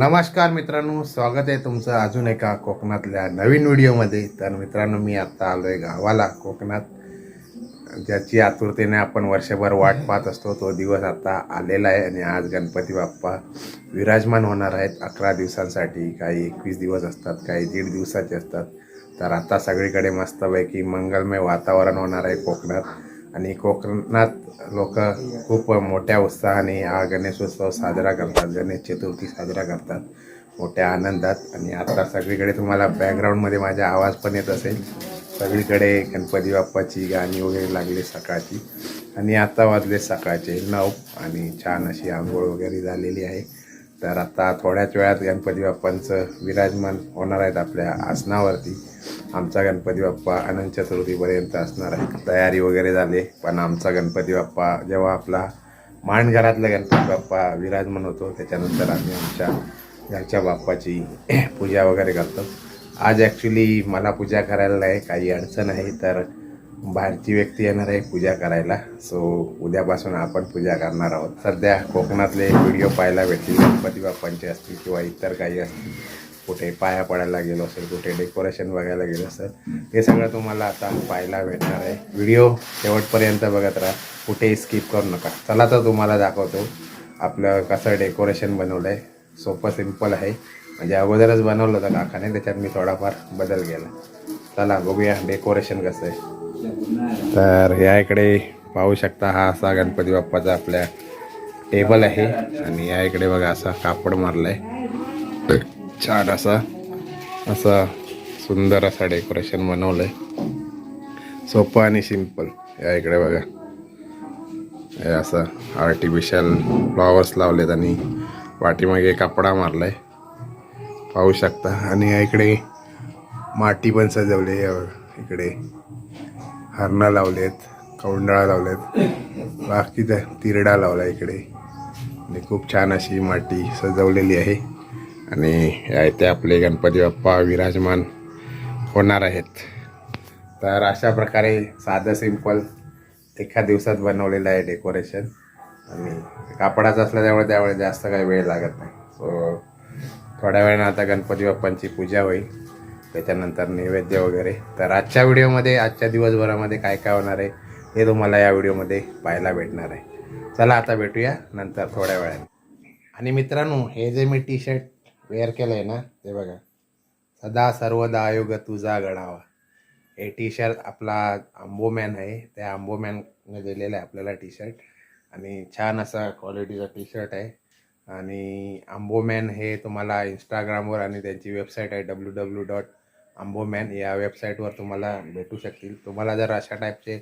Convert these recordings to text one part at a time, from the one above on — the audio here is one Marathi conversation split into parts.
नमस्कार मित्रांनो स्वागत आहे तुमचं अजून एका कोकणातल्या नवीन व्हिडिओमध्ये. तर मित्रांनो मी आत्ता आलो आहे गावाला कोकणात. ज्याची आतुरतेने आपण वर्षभर वाट पाहत असतो तो दिवस आता आलेला आहे आणि आज गणपती बाप्पा विराजमान होणार आहेत. अकरा दिवसांसाठी काही एकवीस दिवस असतात काही दीड दिवसाचे असतात. तर आता सगळीकडे मस्तपैकी मंगलमय वातावरण होणार आहे कोकणात. आणि कोकणात लोक खूप मोठ्या उत्साहाने हा गणेशोत्सव साजरा करतात गणेश चतुर्थी साजरा करतात मोठ्या आनंदात. आणि आता सगळीकडे तुम्हाला बॅकग्राऊंडमध्ये माझा आवाज पण येत असेल. सगळीकडे गणपती बाप्पाची गाणी वगैरे लागली सकाळची. आणि आता वाजले सकाळचे नऊ आणि छान अशी आंघोळ वगैरे झालेली आहे. तर आता थोड्याच वेळात गणपती बाप्पांचं विराजमान होणार आहेत आपल्या आसनावरती. आमचा गणपती बाप्पा अनंत चतुर्थीपर्यंत असणार आहे. तयारी वगैरे झाली पण आमचा गणपती बाप्पा जेव्हा आपला माणघरातला गणपती बाप्पा विराजमान होतो त्याच्यानंतर आम्ही आमच्या घरच्या बाप्पाची पूजा वगैरे करतो. आज ॲक्च्युली मला पूजा करायला नाही काही अडचण आहे तर बाहेरची व्यक्ती येणार आहे पूजा करायला. सो उद्यापासून आपण पूजा करणार आहोत. सध्या कोकणातले व्हिडिओ पाहायला भेटतील गणपती बाप्पांचे असतील किंवा इतर काही असतील. कुठे पाया पडायला गेलो असेल कुठे डेकोरेशन बघायला गेलो असेल हे सगळं तुम्हाला आता पाहायला भेटणार आहे. व्हिडिओ शेवटपर्यंत बघत राहा. कुठेही स्किप करू नका. चला तर तुम्हाला दाखवतो आपलं कसं डेकोरेशन बनवलं आहे सोपं सिंपल आहे. म्हणजे अगोदरच बनवलं होतं काकाने त्याच्यात मी थोडाफार बदल केला. चला बघूया डेकोरेशन कसं आहे. तर या इकडे पाहू शकता हा असा गणपती बाप्पाचा आपल्या टेबल आहे. आणि या इकडे बघा असा कापड मारलाय. छान असा असा सुंदर असा डेकोरेशन बनवलं आहे सोपं आणि सिंपल या इकडे बघा. हे असं आर्टिफिशियल फ्लॉवर्स लावलेत आणि पाठीमागे मारला मारलाय. पाहू शकता. आणि या इकडे माती पण सजवली आहे. इकडे हरणं लावलेत कौंडळा लावलेत. बाकी तिरडा लावला इकडे. आणि खूप छान अशी माती सजवलेली आहे. आणि या इथे आपले गणपती बाप्पा विराजमान होणार आहेत. तर अशा प्रकारे साधं सिंपल एका दिवसात बनवलेलं आहे डेकोरेशन आणि कापडाचं असलं त्यामुळे त्यावेळेस जास्त काही वेळ लागत नाही. सो थोड्या वेळानं आता गणपती बाप्पांची पूजा होईल. त्याच्यानंतर नैवेद्य वगैरे. तर आजच्या व्हिडिओमध्ये आजच्या दिवसभरामध्ये काय काय होणार आहे हे तुम्हाला या व्हिडिओमध्ये पाहायला भेटणार आहे. चला आता भेटूया नंतर थोड्या वेळाने. आणि मित्रांनो हे जे मी टी शर्ट वेअर केलं आहे ना ते बघा. सदा सर्वदा आयोग तुझा गणावा हे टी शर्ट आपला आंबोमॅन आहे. त्या आंबोमॅनने दिलेलं आहे आपल्याला टी शर्ट आणि छान असा क्वालिटीचा टी शर्ट आहे. आणि आंबोमॅन हे तुम्हाला इंस्टाग्रामवर आणि त्यांची वेबसाईट आहे डब्ल्यू डब्ल्यू डॉट आंबोमॅन या वेबसाईटवर तुम्हाला भेटू शकतील. तुम्हाला जर अशा टाईपचे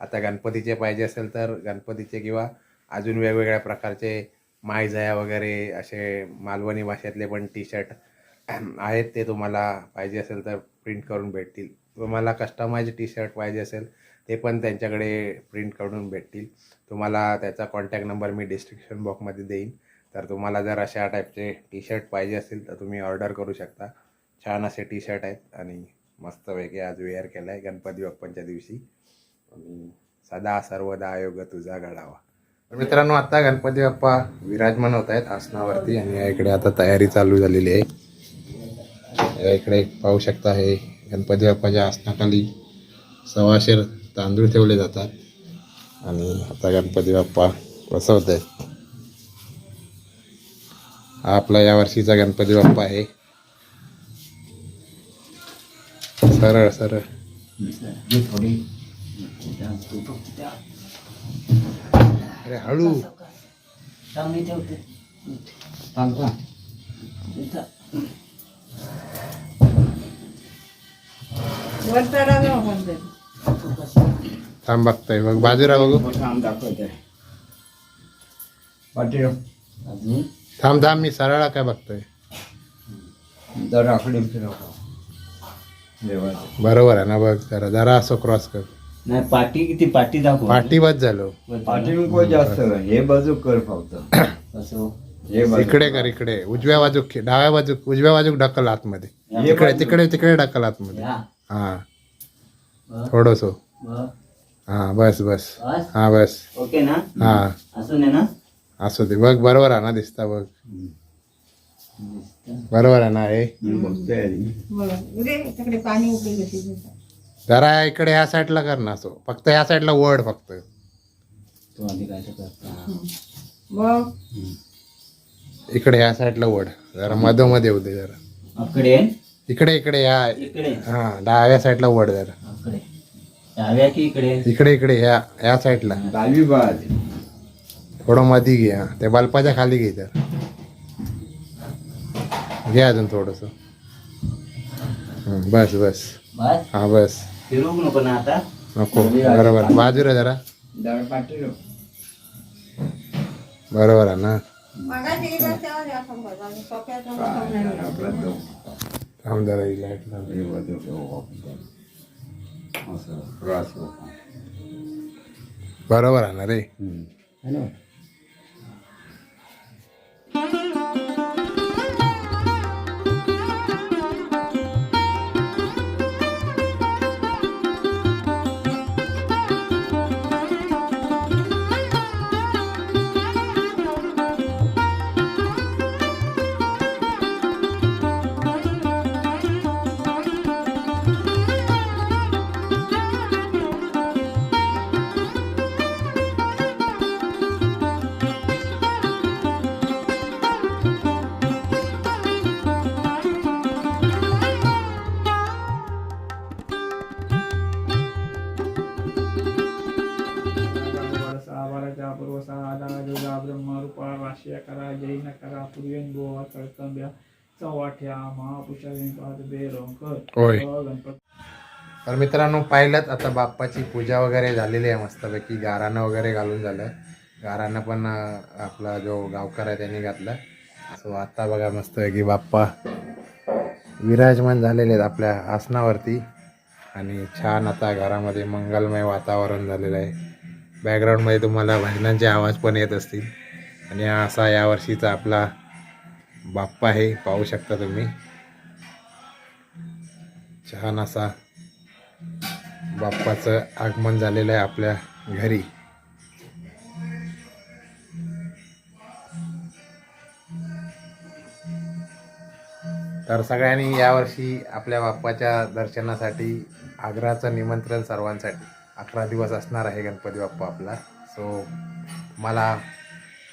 आता गणपतीचे पाहिजे असेल तर गणपतीचे किंवा अजून वेगवेगळ्या प्रकारचे मायझया वगैरे असे मालवणी भाषेतले पण टी शर्ट आहेत ते तुम्हाला पाहिजे असेल तर प्रिंट करून भेटतील. तुम्हाला कस्टमाइज टी शर्ट पाहिजे असेल ते पण त्यांच्याकडे प्रिंट करून भेटतील. तुम्हाला त्याचा कॉन्टॅक्ट नंबर मी डिस्क्रिप्शन बॉक्समध्ये देईन. तर तुम्हाला जर अशा टाईपचे टी शर्ट पाहिजे असतील तर तुम्ही ऑर्डर करू शकता. छान असे टी शर्ट आहेत आणि मस्तपैकी आज वेअर केलं आहे गणपती बाप्पांच्या दिवशी. आणि सदा सर्वदा आयोग तुझा घडावा. मित्रांनो आता गणपती बाप्पा विराजमान होत आहेत आसनावरती आणि या इकडे आता तयारी चालू झालेली आहे. या इकडे पाहू शकता हे गणपती बाप्पाच्या आसनाखाली सव्वाशे तांदूळ ठेवले जातात आणि आता गणपती बाप्पा बसवत आहेत. हा आपला या वर्षीचा गणपती बाप्पा आहे. सरळ सरळ. अरे हळू. चांगली ठेवते थांब बघताय मग बाजूला बघू. अजून थांब थांब मी सरळा काय बघतोय. दराकडे बरोबर आहे ना बघ जरा जरा असं क्रॉस कर. नाही पाटी किती पाटी दाखव. पाठी बस झालो. पाठी जास्त हे बाजू कर हे बाजू इकडे कर. इकडे. उजव्या बाजू डाव्या बाजू उजव्या बाजू ढकल आतमध्ये. हे इकडे बाजू. तिकडे तिकडे ढकल आतमध्ये. हा. ब- थोडस. ब- हा बस बस. बस? हा बस. ओके ना? हा. असून आहे ना? असू दे. बघ बरोबर आहे ना दिसता बघ. दिसतं. बरोबर आहे ना हे मी बघतोय आधी. बघा उदे त्याकडे पाणी उकळी कशी जरा इकडे ह्या साईडला कर ना असो. फक्त ह्या साईडला वड फक्त. तू आधी काय तर करता? मग? इकडे ह्या साईडला वड जरा मधोमध्ये होते जरा. अकडे इकडे इकडे ह्या. इकडे? हा डाव्या साईडला वड जरा. अकडे डाव्या की इकडे? इकडे इकडे ह्या ह्या साईडला. डावी थोडं मध्ये घे हा. त्या बल्पाच्या खाली घे तर घे अजून थोडस. बस बस. बस? हा बस. फिरू नको ना आता. नको. बरोबर. बाजूला जरा. डाळ पाठी बरोबर आहे ना. थांब जरा ही लाइट लाव. हे. असं. बरोबर आहे ना रे. जैन गोवा कळकंब्या चव्हाठ्या महापुषा व्यंकट बेरोंकर होय. गणपती तर मित्रांनो पाहिलं आता बाप्पाची पूजा वगैरे झालेली आहे मस्तपैकी. गारानं वगैरे घालून झालं. गारानं पण अं, आपला जो गावकर आहे त्यांनी घातला. सो आता बघा मस्तपैकी बाप्पा विराजमान झालेले आहेत आपल्या आसनावरती. आणि छान आता घरामध्ये मंगलमय वातावरण झालेलं आहे. बॅकग्राऊंडमध्ये तुम्हाला भजनांचे आवाज पण येत असतील. आणि हा असा यावर्षीचा आपला बाप्पा आहे पाहू शकता तुम्ही. छान असा बाप्पाचं आगमन झालेलं आहे आपल्या घरी. तर सगळ्यांनी यावर्षी आपल्या बाप्पाच्या दर्शनासाठी आग्राचं निमंत्रण सर्वांसाठी. अकरा दिवस असणार आहे गणपती बाप्पा आपला. सो मला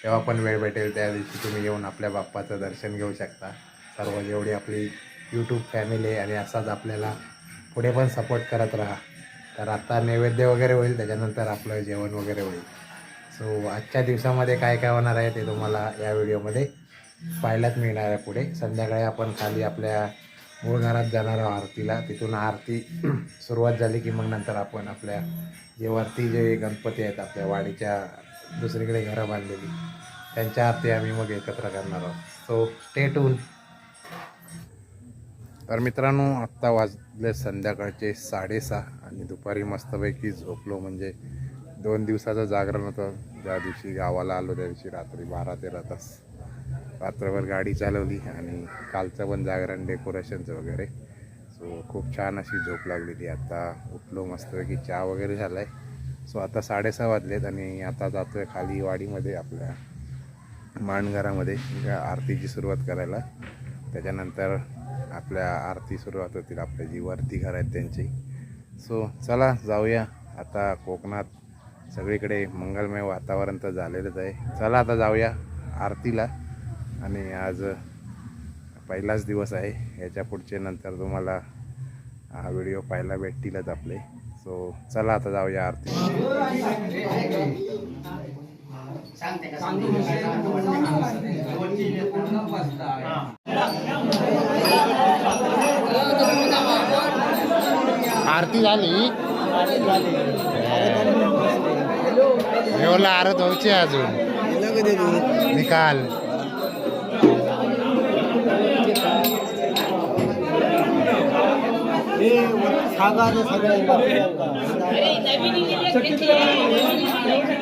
तेव्हा पण वेळ भेटेल त्या दिवशी तुम्ही येऊन आपल्या बाप्पाचं दर्शन घेऊ शकता. सर्व जेवढी आपली यूट्यूब फॅमिली आहे आणि असाच आपल्याला पुढे पण सपोर्ट करत राहा. तर आता नैवेद्य वगैरे होईल त्याच्यानंतर आपलं जेवण वगैरे होईल. सो आजच्या दिवसामध्ये काय काय होणार आहे ते तुम्हाला या व्हिडिओमध्ये पाहायलाच मिळणार आहे पुढे. संध्याकाळी आपण खाली आपल्या मूळ घरात जाणार आहोत आरतीला. तिथून आरती सुरुवात झाली की मग नंतर आपण आपल्या जे वरती जे गणपती आहेत आपल्या वाडीच्या दुसरीकडे घरं बांधलेली. त्यांच्या आरती आम्ही मग एकत्र करणार आहोत. सो स्टे टून तर मित्रांनो आत्ता वाजले संध्याकाळचे साडेसहा आणि दुपारी मस्तपैकी झोपलो. म्हणजे दोन दिवसाचं जागरण होतं. ज्या दिवशी गावाला आलो त्या दिवशी रात्री बारा तेरा तास रात्रभर गाडी चालवली आणि कालचं पण जागरण डेकोरेशनचं वगैरे. सो खूप छान अशी झोप लागलेली. आत्ता उठलो मस्तपैकी चहा वगैरे झाला आहे सो आता साडेसहा वाजलेत आणि आता जातो आहे खाली वाडीमध्ये आपल्या माणघरामध्ये आरतीची सुरुवात करायला. त्याच्यानंतर आपल्या आरती सुरुवात होतील. आपल्या जी वरती घर आहेत त्यांची. सो चला जाऊया. आता कोकणात सगळीकडे मंगलमय वातावरण तर झालेलंच आहे. चला आता जाऊया आरतीला. आणि आज पहिलाच दिवस आहे. याच्या पुढचे नंतर तुम्हाला हा व्हिडिओ पाहायला भेटतीलच आपले. सो चला आता जाऊया आरती आरती झाली? एवढा आरत व्हायची अजून. निकाल. कर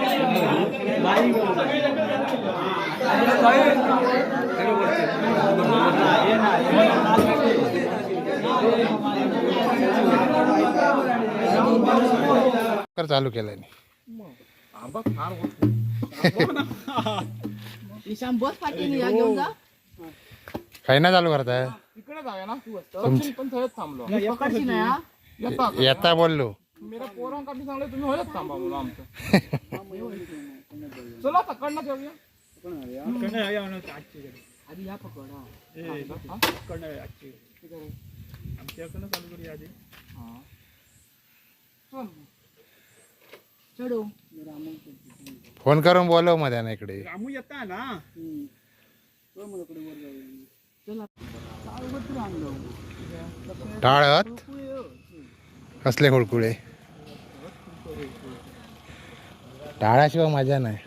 चालू केलाय काही ना चालू करताय. येता येता बोललो. मेरा पोरांका बी सांगले तुम्ही होयच थांबा म्हणून आमचं. चला जाऊया कडनं आजची. आधी या पकडा. आमच्याकडनं चालू करूया आधी. चढू. फोन करून बोलवमध्ये ना इकडे. रामू येता ना? टाळत. कसले कुळकुळे. टाळाशिवाय मजा नाही.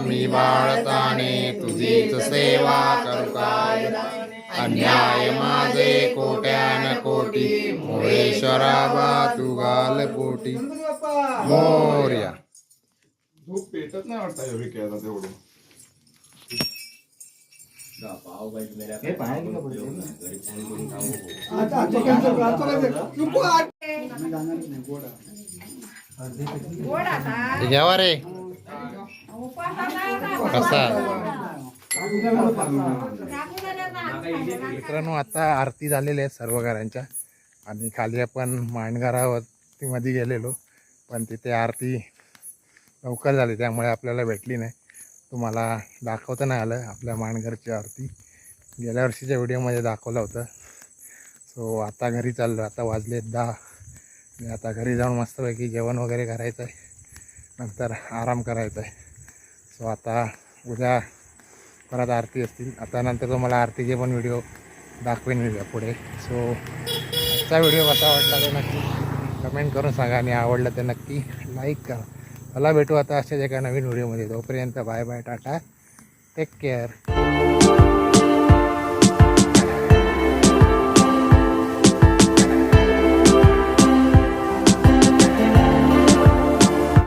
मी बाळताने तुझीच सेवा करू काय? अन्याय माझे कोट्यान कोटी मोरेश्वरा बा तू घाल पोटी मोर्या पेटत नाही वाटतं विकायला तेवढं. हे आता घ्यावा रे. कसा? मित्रांनो आता आरती झालेली आहे सर्व घरांच्या आणि खाली आपण मांडघरावरतीमध्ये गेलेलो. पण तिथे आरती लवकर झाली त्यामुळे आपल्याला भेटली नाही. तुम्हाला दाखवता नाही आलं आपल्या माणघरची आरती. गेल्या वर्षीच्या व्हिडिओमध्ये दाखवलं होतं. सो आता घरी चाललो आता वाजले दहा. आणि आता घरी जाऊन मस्तपैकी जेवण वगैरे करायचं आहे. नंतर आराम करायचा आहे. सो आता उद्या परत आरती असतील. आता नंतर तुम्हाला आरतीचे पण व्हिडिओ दाखवेन मी पुढे. सो आजचा व्हिडिओ कसा वाटला तर नक्की कमेंट करून सांगा आणि आवडलं तर नक्की लाईक करा. मला भेटू आता अशाच एका नवीन व्हिडिओमध्ये तोपर्यंत bye bye tata. Take care